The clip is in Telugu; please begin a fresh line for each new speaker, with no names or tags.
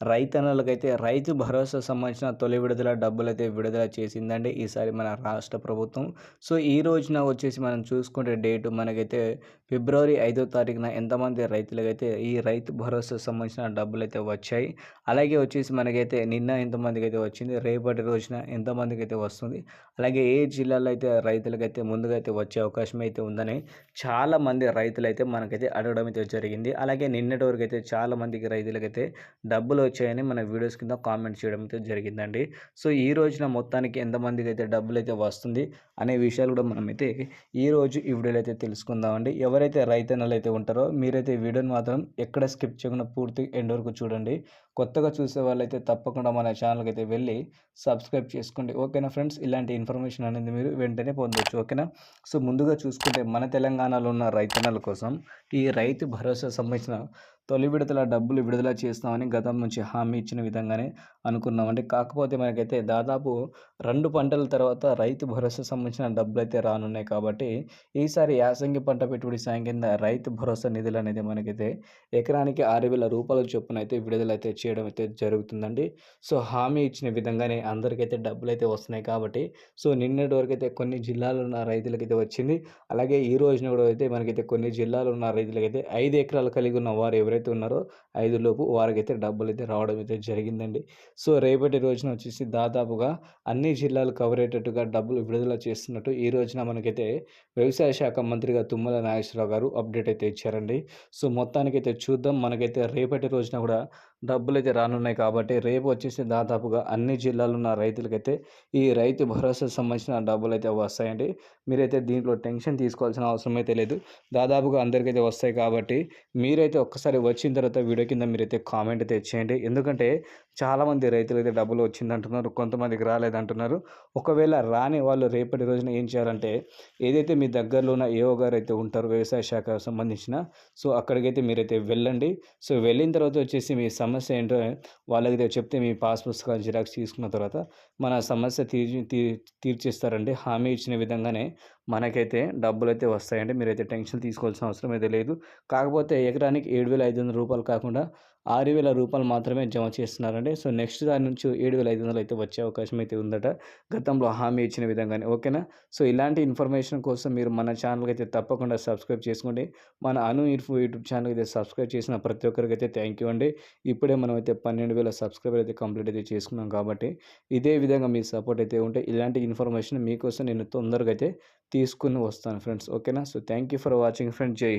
రైతన్నలకైతే రైతు భరోసా సంబంధించిన తొలి విడుదల డబ్బులు అయితే విడుదల చేసిందండి ఈసారి మన రాష్ట్ర ప్రభుత్వం. సో ఈ రోజున వచ్చేసి మనం చూసుకుంటే డేటు మనకైతే ఫిబ్రవరి ఐదో తారీఖున ఎంతమంది రైతులకైతే ఈ రైతు భరోసా సంబంధించిన డబ్బులు అయితే వచ్చాయి. అలాగే వచ్చేసి మనకైతే నిన్న ఎంతమందికి అయితే వచ్చింది రేపటి రోజున ఎంతమందికి అయితే వస్తుంది అలాగే ఏ జిల్లాలో అయితే రైతులకైతే ముందుగా అయితే వచ్చే అవకాశం అయితే ఉందని చాలామంది రైతులు అయితే మనకైతే అడగడం అయితే జరిగింది. అలాగే నిన్నటి వరకు అయితే చాలామందికి రైతులకైతే డబ్బులు వచ్చాయని మన వీడియోస్ కింద కామెంట్ చేయడం అయితే జరిగిందండి. సో ఈ రోజున మొత్తానికి ఎంతమందికి అయితే డబ్బులు అయితే వస్తుంది అనే విషయాలు కూడా మనమైతే ఈ రోజు ఈ వీడియోలో అయితే తెలుసుకుందామండి. ఎవరైతే రైతన్నలు అయితే ఉంటారో మీరైతే వీడియోని మాత్రం ఎక్కడ స్కిప్ చేయకుండా పూర్తి ఎండ్ వరకు చూడండి. కొత్తగా చూసే వాళ్ళైతే తప్పకుండా మన ఛానల్కి అయితే వెళ్ళి సబ్స్క్రైబ్ చేసుకోండి. ఓకేనా ఫ్రెండ్స్? ఇలాంటి ఇన్ఫర్మేషన్ అనేది మీరు వెంటనే పొందవచ్చు ఓకేనా? సో ముందుగా చూసుకుంటే మన తెలంగాణలో ఉన్న రైతన్నల కోసం ఈ రైతు భరోసా సంబంధించిన తొలి విడతల డబ్బులు విడుదల చేస్తామని గతం నుంచి హామీ ఇచ్చిన విధంగానే అనుకున్నామండి కాకపోతే మనకైతే దాదాపు రెండు పంటల తర్వాత రైతు భరోసా సంబంధించిన డబ్బులు అయితే రానున్నాయి కాబట్టి ఈసారి యాసంగి పంట పెట్టుబడి సాయం కింద రైతు భరోసా నిధులు అనేది మనకైతే ఎకరానికి ఆరు వేల రూపాయల చొప్పున అయితే విడుదల అయితే చేయడం అయితే జరుగుతుందండి. సో హామీ ఇచ్చిన విధంగానే అందరికైతే డబ్బులు అయితే వస్తున్నాయి కాబట్టి సో నిన్నటి వరకు అయితే కొన్ని జిల్లాలో ఉన్న రైతులకైతే వచ్చింది. అలాగే ఈ రోజున కూడా అయితే మనకైతే కొన్ని జిల్లాలో ఉన్న రైతులకైతే ఐదు ఎకరాలు కలిగి ఉన్న వారు ఎవరైతే ఉన్నారో ఐదు లోపు వారికైతే డబ్బులు అయితే రావడం అయితే జరిగిందండి. సో రేపటి రోజున వచ్చేసి దాదాపుగా అన్ని జిల్లాలు కవర్ అయ్యేటట్టుగా డబ్బులు విడుదల చేస్తున్నట్టు ఈ రోజున మనకైతే వ్యవసాయ శాఖ మంత్రిగా తుమ్మల నాగేశ్వరరావు గారు అప్డేట్ అయితే ఇచ్చారండి. సో మొత్తానికైతే చూద్దాం. మనకైతే రేపటి రోజున కూడా డబ్బులు అయితే రానున్నాయి కాబట్టి రేపు వచ్చేసి దాదాపుగా అన్ని జిల్లాలో ఉన్న రైతులకైతే ఈ రైతు భరోసా సంబంధించిన డబ్బులు అయితే వస్తాయండి. మీరైతే దీంట్లో టెన్షన్ తీసుకోవాల్సిన అవసరం అయితే లేదు. దాదాపుగా అందరికైతే వస్తాయి కాబట్టి మీరైతే ఒక్కసారి వచ్చిన తర్వాత వీడియో కింద మీరైతే కామెంట్ అయితే చేయండి. ఎందుకంటే చాలామంది రైతులు అయితే డబ్బులు వచ్చిందంటున్నారు కొంతమందికి రాలేదంటున్నారు. ఒకవేళ రాని వాళ్ళు రేపటి రోజున ఏం చేయాలంటే ఏదైతే మీ దగ్గరలో ఉన్న ఏఓ గారు అయితే ఉంటారు వ్యవసాయ శాఖ సంబంధించిన సో అక్కడికైతే మీరైతే వెళ్ళండి. సో వెళ్ళిన తర్వాత వచ్చేసి మీ సమస్య ఏంటో వాళ్ళకి చెప్తే మీ పాస్ పుస్తకాలు జిరాక్స్ తీసుకున్న తర్వాత మన సమస్య తీర్చి తీర్చిస్తారండి. హామీ ఇచ్చిన విధంగానే మనకైతే డబ్బులు అయితే వస్తాయండి. మీరైతే టెన్షన్ తీసుకోవాల్సిన అవసరం అయితే లేదు. కాకపోతే ఎకరానికి ఏడు వేల ఐదు వందల రూపాయలు కాకుండా ఆరు వేల రూపాయలు మాత్రమే జమ చేస్తున్నారండి. సో నెక్స్ట్ దాని నుంచి ఏడు వేల ఐదు వందలు అయితే వచ్చే అవకాశం అయితే ఉందట. గతంలో హామీ ఇచ్చిన విధంగానే. ఓకేనా? సో ఇలాంటి ఇన్ఫర్మేషన్ కోసం మీరు మన ఛానల్కి అయితే తప్పకుండా సబ్స్క్రైబ్ చేసుకోండి. మన అను ఇన్ఫో యూట్యూబ్ ఛానల్ అయితే సబ్స్క్రైబ్ చేసిన ప్రతి ఒక్కరికి అయితే థ్యాంక్ యూ అండి. ఇప్పుడు ఇప్పుడే మనం అయితే పన్నెండు వేల సబ్స్క్రైబర్ అయితే కంప్లీట్ అయితే చేసుకున్నాం కాబట్టి ఇదే విధంగా మీ సపోర్ట్ అయితే ఉంటే ఇలాంటి ఇన్ఫర్మేషన్ మీకోసం నేను తొందరగా అయితే తీసుకుని వస్తాను ఫ్రెండ్స్. ఓకేనా? So thank you for watching friends. జై